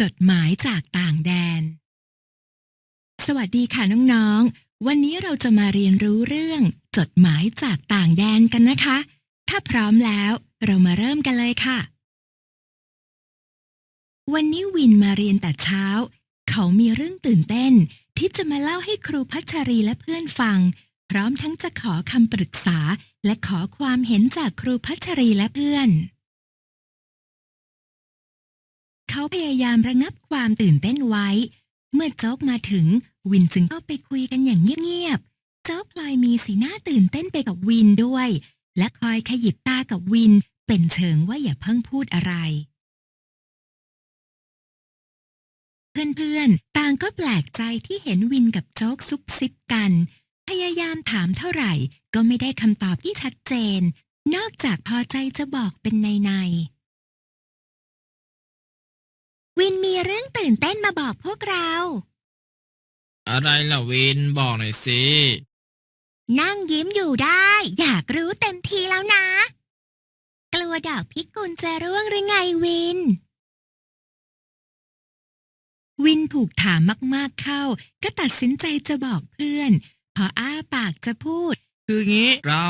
จดหมายจากต่างแดน สวัสดีค่ะน้องๆ วันนี้เราจะมาเรียนรู้เรื่อง จดหมายจากต่างแดนกันนะคะ ถ้าพร้อมแล้วเรามาเริ่มกันเลยค่ะ วันนี้วินมาเรียนแต่เช้า เขามีเรื่องตื่นเต้น ที่จะมาเล่าให้ครูพัชรีและเพื่อนฟัง พร้อมทั้งจะขอคำปรึกษาและขอความเห็นจากครูพัชรีและเพื่อน เขาพยายามระงับความตื่นเต้นไว้ เมื่อโจ๊กมาถึงวินจึงเข้าไปคุยกันอย่างเงียบๆโจ๊กพลอยมีสีหน้าตื่นเต้นไปกับวินด้วย และคอยขยิบตากับวิน เป็นเชิงว่าอย่าเพิ่งพูดอะไร เพื่อนๆต่างก็แปลกใจที่เห็นวินกับโจ๊กซุบซิบกัน พยายามถามเท่าไหร่ ก็ไม่ได้คำตอบที่ชัดเจน นอกจากพอใจจะบอกเป็นในในๆ วินมีเรื่องตื่นเต้นมาบอกพวกเรา อะไรล่ะวินบอกหน่อยสิ นั่งยิ้มอยู่ได้ อยากรู้เต็มทีแล้วนะ กลัวดอกพิกุลจะร่วงหรือไงวิน วินถูกถามมากๆเข้า ก็ตัดสินใจจะบอกเพื่อน พออ้าปากจะพูด คืองี้เรา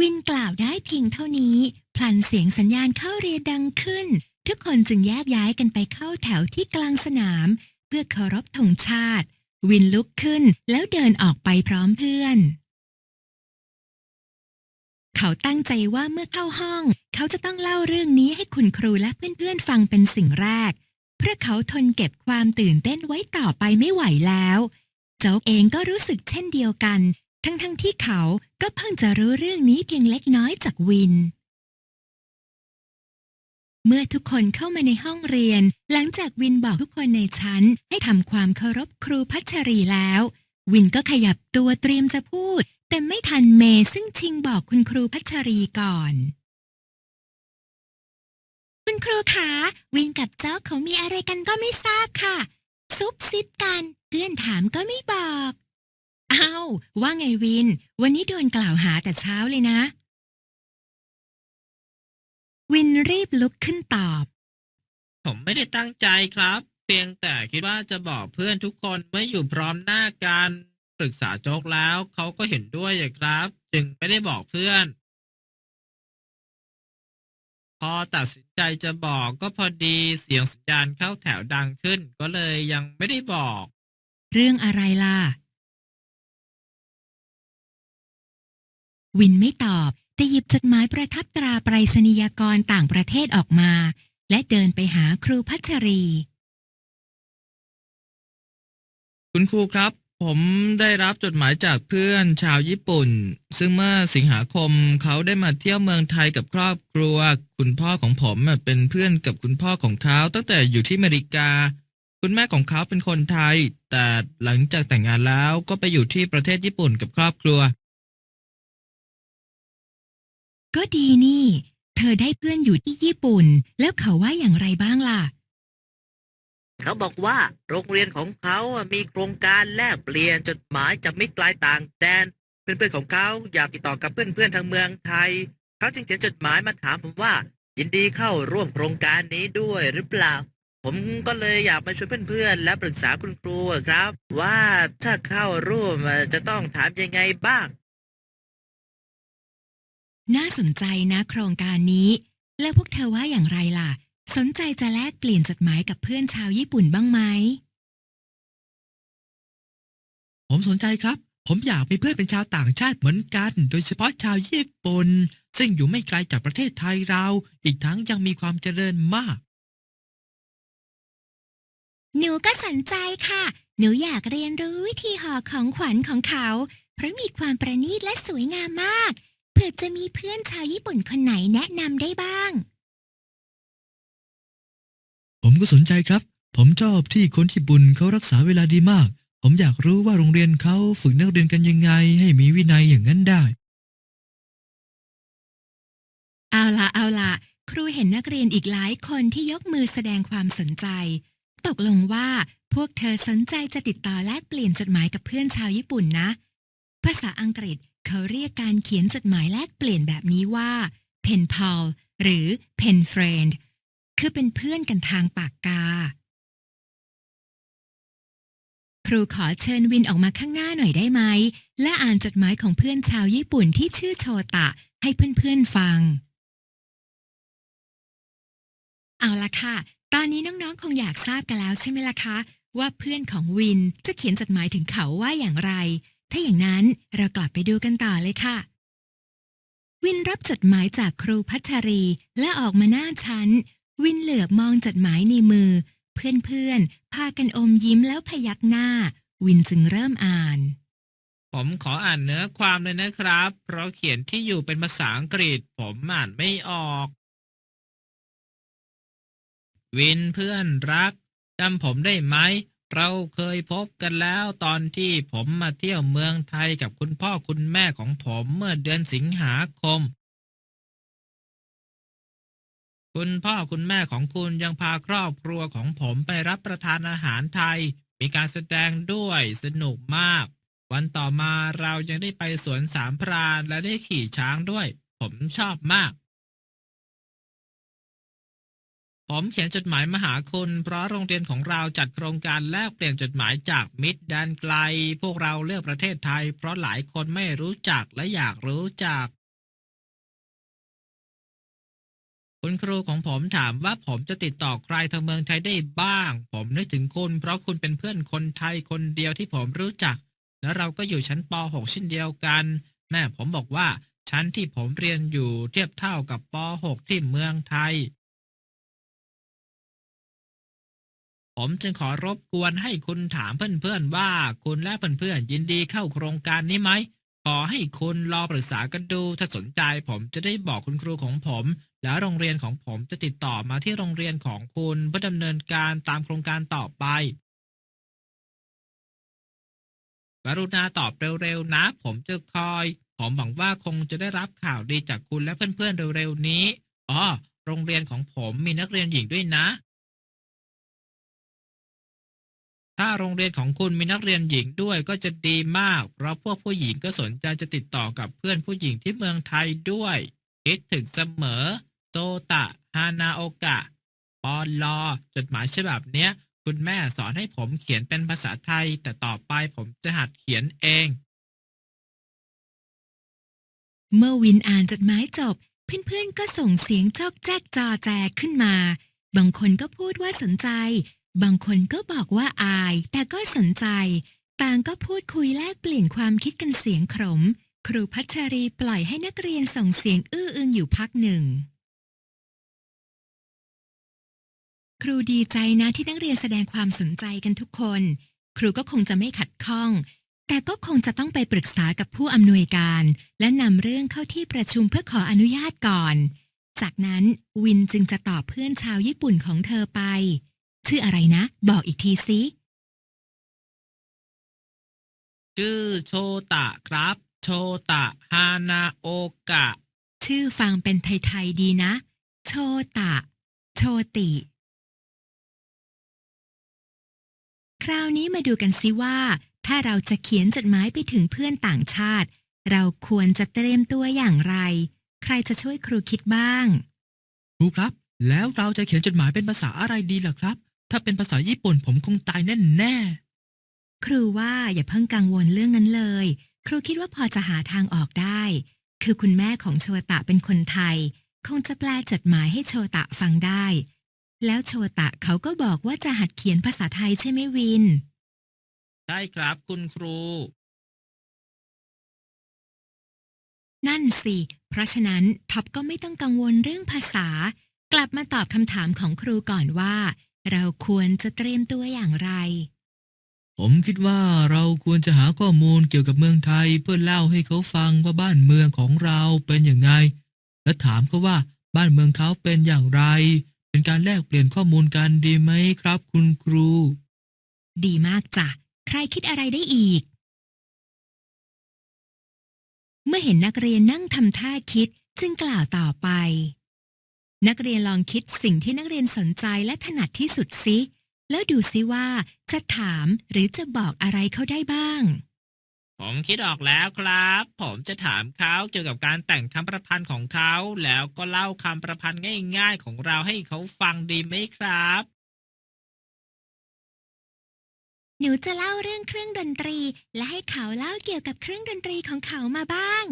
วินกล่าวได้เพียงเท่านี้ พลันเสียงสัญญาณเข้าเรียนดังขึ้น ทุกคนจึงแยกย้ายกันไปเข้าแถวที่กลางสนาม เพื่อเคารพธงชาติ วินลุกขึ้นแล้วเดินออกไปพร้อมเพื่อน เขาตั้งใจว่าเมื่อเข้าห้อง เขาจะต้องเล่าเรื่องนี้ให้คุณครูและเพื่อนๆฟังเป็นสิ่งแรก เพราะเขาทนเก็บความตื่นเต้นไว้ต่อไปไม่ไหวแล้วโจ๊กเองก็รู้สึกเช่นเดียวกัน ทั้งๆทที่เขาก็เพิ่งจะรู้เรื่องนี้เพียงเล็กน้อยจากวิน เมื่อทุกคนเข้ามาในห้องเรียน หลังจากวินบอกทุกคนในชั้น ให้ทำความเคารพครูพัชรีแล้ว วินก็ขยับตัวเตรียมจะพูด แต่ไม่ทันเมย์ซึ่งชิงบอกคุณครูพัชรีก่อน คุณครูคะวินกับเจ้าเขามีอะไรกันก็ไม่ทราบค่ะ ซุบซิบกันเพื่อนถามก็ไม่บอก อ้าวว่าไงวิน วันนี้โดนกล่าวหาแต่เช้าเลยนะ วินรีบลุกขึ้นตอบ ผมไม่ได้ตั้งใจครับ เพียงแต่คิดว่าจะบอกเพื่อนทุกคนเมื่ออยู่พร้อมหน้ากันปรึกษาโจ๊กแล้วเขาก็เห็นด้วยอะครับ จึงไม่ได้บอกเพื่อน พอตัดสินใจจะบอกก็พอดีเสียงสัญญาณเข้าแถวดังขึ้น ก็เลยยังไม่ได้บอก เรื่องอะไรล่ะ วินไม่ตอบ แต่หยิบจดหมายประทับตราไปรษณียกรต่างประเทศออกมา และเดินไปหาครูพัชรี คุณครูครับ ผมได้รับจดหมายจากเพื่อนชาวญี่ปุ่น ซึ่งเมื่อสิงหาคมเขาได้มาเที่ยวเมืองไทยกับครอบครัว คุณพ่อของผมเป็นเพื่อนกับคุณพ่อของเขาตั้งแต่อยู่ที่อเมริกา คุณแม่ของเขาเป็นคนไทย แต่หลังจากแต่งงานแล้วก็ไปอยู่ที่ประเทศญี่ปุ่นกับครอบครัว ก็ดีนี่ เธอได้เพื่อนอยู่ที่ญี่ปุ่น แล้วเขาว่าอย่างไรบ้างล่ะ เขาบอกว่าโรงเรียนของเขาอะมีโครงการแลกเปลี่ยนจดหมายจากมิตรไกลต่างแดน เพื่อนๆของเขาอยากติดต่อกับเพื่อนๆทางเมืองไทย เขาจึงเขียนจดหมายมาถามผมว่า ยินดีเข้าร่วมโครงการนี้ด้วยหรือเปล่า ผมก็เลยอยากมาชวนเพื่อนๆ และปรึกษาคุณครูครับ ว่าถ้าเข้าร่วมจะต้องถามยังไงบ้าง น่าสนใจนะโครงการนี้ แล้วพวกเธอว่าอย่างไรล่ะ สนใจจะแลกเปลี่ยนจดหมายกับเพื่อนชาวญี่ปุ่นบ้างไหม ผมสนใจครับ ผมอยากมีเพื่อนเป็นชาวต่างชาติเหมือนกัน โดยเฉพาะชาวญี่ปุ่น ซึ่งอยู่ไม่ไกลจากประเทศไทยเรา อีกทั้งยังมีความเจริญมาก หนูก็สนใจค่ะ หนูอยากเรียนรู้วิธีห่อของขวัญของเขา เพราะมีความประณีตและสวยงามมาก เผื่อจะมีเพื่อนชาวญี่ปุ่นคนไหนแนะนำได้บ้าง ผมก็สนใจครับ ผมชอบที่คนญี่ปุ่นเขารักษาเวลาดีมาก ผมอยากรู้ว่าโรงเรียนเขาฝึกนักเรียนกันยังไง ให้มีวินัยอย่างนั้นได้ เอาละเอาละครูเห็นนักเรียนอีกหลายคนที่ยกมือแสดงความสนใจ ตกลงว่าพวกเธอสนใจจะติดต่อแลกเปลี่ยนจดหมายกับเพื่อนชาวญี่ปุ่นนะ ภาษาอังกฤษ เขาเรียกการเขียนจดหมายแลกเปลี่ยนแบบนี้ว่า pen pal หรือ pen friend คือเป็นเพื่อนกันทางปากกา ครูขอเชิญวินออกมาข้างหน้าหน่อยได้ไหม และอ่านจดหมายของเพื่อนชาวญี่ปุ่นที่ชื่อโชตะ ให้เพื่อนๆฟัง เอาละค่ะ ตอนนี้น้องๆ คงอยากทราบกันแล้วใช่ไหมล่ะคะ ว่าเพื่อนของวินจะเขียนจดหมายถึงเขาว่าอย่างไร ถ้าอย่างนั้นเรากลับไปดูกันต่อเลยค่ะ วินรับจดหมายจากครูพัชรีและออกมาหน้าชั้น วินเหลือบมองจดหมายในมือ เพื่อนๆ พากันอมยิ้มแล้วพยักหน้า วินจึงเริ่มอ่าน ผมขออ่านเนื้อความเลยนะครับ เพราะเขียนที่อยู่เป็นภาษาอังกฤษ ผมอ่านไม่ออก วินเพื่อนรักจำผมได้ไหม เราเคยพบกันแล้วตอนที่ผมมาเที่ยวเมืองไทยกับคุณพ่อคุณแม่ของผมเมื่อเดือนสิงหาคม คุณพ่อคุณแม่ของคุณยังพาครอบครัวของผมไปรับประทานอาหารไทย มีการแสดงด้วยสนุกมาก วันต่อมาเรายังได้ไปสวนสามพรานและได้ขี่ช้างด้วย ผมชอบมาก ผมเขียนจดหมายมาหาคุณ เพราะโรงเรียนของเราจัดโครงการแลกเปลี่ยนจดหมายจากมิตรแดนไกล พวกเราเลือกประเทศไทย เพราะหลายคนไม่รู้จักและอยากรู้จัก คุณครูของผมถามว่าผมจะติดต่อใครทางเมืองไทยได้บ้าง ผมนึกถึงคุณ เพราะคุณเป็นเพื่อนคนไทยคนเดียวที่ผมรู้จัก แล้วเราก็อยู่ชั้นป .6 เช่นเดียวกัน แม่ผมบอกว่าชั้นที่ผมเรียนอยู่เทียบเท่ากับป .6 ที่เมืองไทย ผมจึงขอรบกวนให้คุณถามเพื่อนๆว่าคุณและเพื่อนๆยินดีเข้าโครงการนี้ไหม ขอให้คุณรอปรึกษากันดูถ้าสนใจผมจะได้บอกคุณครูของผม แล้วโรงเรียนของผมจะติดต่อมาที่โรงเรียนของคุณเพื่อดำเนินการตามโครงการต่อไปกรุณาตอบเร็วๆนะ ผมจะคอย ผมหวังว่าคงจะได้รับข่าวดีจากคุณและเพื่อนๆเร็วๆนี้อ๋อโรงเรียนของผมมีนักเรียนหญิงด้วยนะ ถ้าโรงเรียนของคุณมีนักเรียนหญิงด้วยก็จะดีมาก เพราะพวกผู้หญิงก็สนใจจะติดต่อกับเพื่อนผู้หญิงที่เมืองไทยด้วย คิดถึงเสมอ โตตะ ฮานาโอกะ ปอลอ จดหมายฉบับเนี้ย คุณแม่สอนให้ผมเขียนเป็นภาษาไทย แต่ต่อไปผมจะหัดเขียนเอง เมื่อวินอ่านจดหมายจบ เพื่อนๆก็ส่งเสียงจอกแจ๊กจอแจขึ้นมา บางคนก็พูดว่าสนใจ บางคนก็บอกว่าอาย แต่ก็สนใจ ต่างก็พูดคุยแลกเปลี่ยนความคิดกันเสียงขมครูพัชรีปล่อยให้นักเรียนส่งเสียงอื้ออึงอยู่พักหนึ่ง ครูดีใจนะที่นักเรียนแสดงความสนใจกันทุกคน ครูก็คงจะไม่ขัดข้อง แต่ก็คงจะต้องไปปรึกษากับผู้อำนวยการ และนำเรื่องเข้าที่ประชุมเพื่อขออนุญาตก่อน จากนั้นวินจึงจะตอบเพื่อนชาวญี่ปุ่นของเธอไป ชื่ออะไรนะ บอกอีกทีสิชื่อโชตะครับ โชตะฮานาโอกะ ชื่อฟังเป็นไทยๆดีนะ โชตะ โชติ คราวนี้มาดูกันสิว่า ถ้าเราจะเขียนจดหมายไปถึงเพื่อนต่างชาติ เราควรจะเตรียมตัวอย่างไร ใครจะช่วยครูคิดบ้าง ครูครับ แล้วเราจะเขียนจดหมายเป็นภาษาอะไรดีล่ะครับ ถ้าเป็นภาษาญี่ปุ่นผมคงตายแน่แน่ครูว่าอย่าเพิ่งกังวลเรื่องนั้นเลย ครูคิดว่าพอจะหาทางออกได้ คือคุณแม่ของโชตะเป็นคนไทย คงจะแปลจดหมายให้โชตะฟังได้ แล้วโชตะเขาก็บอกว่าจะหัดเขียนภาษาไทยใช่ไหมวินๆใช่ครับคุณครู นั่นสิ เพราะฉะนั้นท็อปก็ไม่ต้องกังวลเรื่องภาษา กลับมาตอบคำถามของครูก่อนว่า เราควรจะเตรียมตัวอย่างไร ผมคิดว่าเราควรจะหาข้อมูลเกี่ยวกับเมืองไทยเพื่อเล่าให้เขาฟังว่าบ้านเมืองของเราเป็นอย่างไง และถามเขาว่าบ้านเมืองเขาเป็นอย่างไร เป็นการแลกเปลี่ยนข้อมูลกันดีไหมครับ คุณครู ดีมากจ้ะ ใครคิดอะไรได้อีก เมื่อเห็นนักเรียนนั่งทำท่าคิดจึงกล่าวต่อไป นักเรียนลองคิดสิ่งที่นักเรียนสนใจและถนัดที่สุดสิแล้วดูซิว่าจะถามหรือจะบอกอะไรเขาได้บ้าง ผมคิดออกแล้วครับ ผมจะถามเขาเกี่ยวกับการแต่งคำประพันธ์ของเขา แล้วก็เล่าคำประพันธ์ง่าย ๆ ของเราให้เขาฟังดีไหมครับ หนูจะเล่าเรื่องเครื่องดนตรี และให้เขาเล่าเกี่ยวกับเครื่องดนตรีของเขามาบ้าง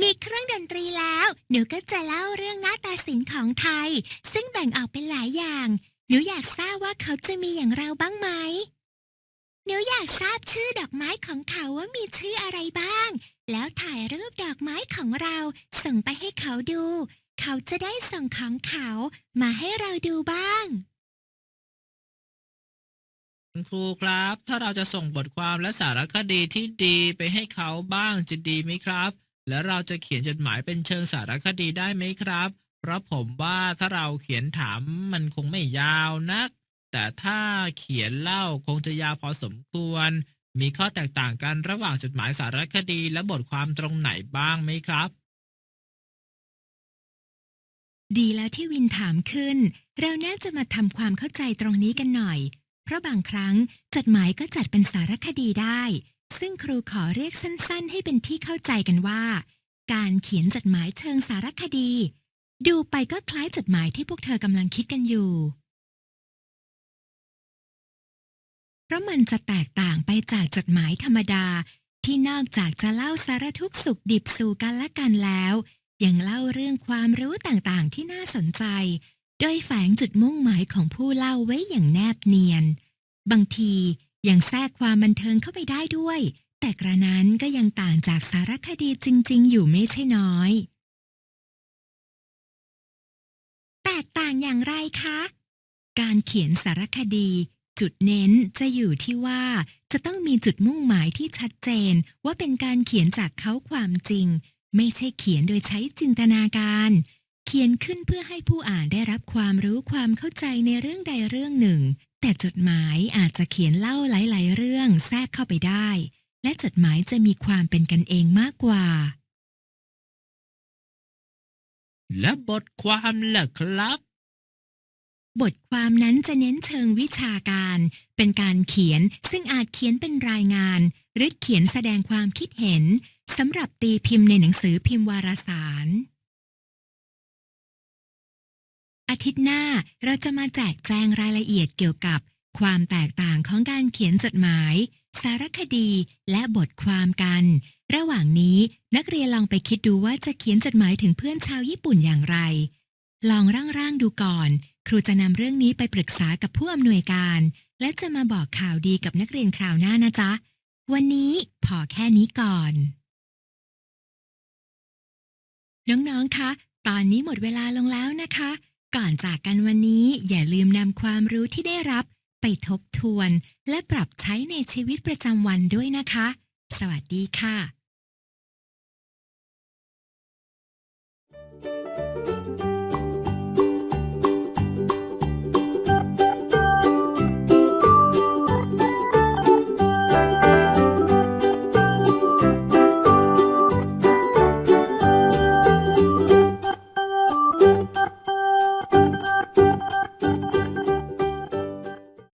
มีเครื่องดนตรีแล้ว หนูก็จะเล่าเรื่องหน้าตาศิลป์ของไทย ซึ่งแบ่งออกเป็นหลายอย่าง หนูอยากทราบว่าเขาจะมีอย่างเราบ้างไหม หนูอยากทราบชื่อดอกไม้ของเขาว่ามีชื่ออะไรบ้าง แล้วถ่ายรูปดอกไม้ของเราส่งไปให้เขาดู เขาจะได้ส่งของเขามาให้เราดูบ้าง คุณครูครับ ถ้าเราจะส่งบทความและสารคดีที่ดีไปให้เขาบ้างจะดีไหมครับ และเราจะเขียนจดหมายเป็นเชิงสารคดีได้ไหมครับ เพราะผมว่าถ้าเราเขียนถามมันคงไม่ยาวนัก แต่ถ้าเขียนเล่าคงจะยาวพอสมควร มีข้อแตกต่างกันระหว่างจดหมายสารคดีและบทความตรงไหนบ้างไหมครับ ดีแล้วที่วินถามขึ้น เราน่าจะมาทำความเข้าใจตรงนี้กันหน่อย เพราะบางครั้งจดหมายก็จัดเป็นสารคดีได้ ซึ่งครูขอเรียกสั้น ๆ ให้เป็นที่เข้าใจกันว่า การเขียนจดหมายเชิงสารคดี ดูไปก็คล้ายจดหมายที่พวกเธอกำลังคิดกันอยู่ เพราะมันจะแตกต่างไปจากจดหมายธรรมดาที่นอกจากจะเล่าสารทุกข์สุขดิบสู่กันและกันแล้ว ยังเล่าเรื่องความรู้ต่างๆ ที่น่าสนใจ โดยแฝงจุดมุ่งหมายของผู้เล่าไว้อย่างแนบเนียน บางที ยังแทรกความบันเทิงเข้าไปได้ด้วย แต่กระนั้นก็ยังต่างจากสารคดีจริง ๆ อยู่ไม่ใช่น้อย แตกต่างอย่างไรคะ การเขียนสารคดี จุดเน้นจะอยู่ที่ว่าจะต้องมีจุดมุ่งหมายที่ชัดเจนว่าเป็นการเขียนจากเขาความจริง ไม่ใช่เขียนโดยใช้จินตนาการ เขียนขึ้นเพื่อให้ผู้อ่านได้รับความรู้ความเข้าใจในเรื่องใดเรื่องหนึ่ง แต่จดหมายอาจจะเขียนเล่าหลาย ๆ เรื่องแทรกเข้าไปได้ และจดหมายจะมีความเป็นกันเองมากกว่า และบทความล่ะครับ บทความนั้นจะเน้นเชิงวิชาการ เป็นการเขียนซึ่งอาจเขียนเป็นรายงาน หรือเขียนแสดงความคิดเห็นสำหรับตีพิมพ์ในหนังสือพิมพ์วารสาร อาทิตย์หน้าเราจะมาแจกแจงรายละเอียดเกี่ยวกับ ความแตกต่างของการเขียนจดหมาย สารคดีและบทความกัน ระหว่างนี้นักเรียนลองไปคิดดูว่าจะเขียนจดหมายถึงเพื่อนชาวญี่ปุ่นอย่างไร ลองร่างๆดูก่อน ครูจะนำเรื่องนี้ไปปรึกษากับผู้อำนวยการ และจะมาบอกข่าวดีกับนักเรียนคราวหน้านะจ๊ะ วันนี้พอแค่นี้ก่อน น้องๆคะ ตอนนี้หมดเวลาลงแล้วนะคะ ก่อนจากกันวันนี้อย่าลืมนำความรู้ที่ได้รับไปทบทวน และปรับใช้ในชีวิตประจำวันด้วยนะคะ สวัสดีค่ะ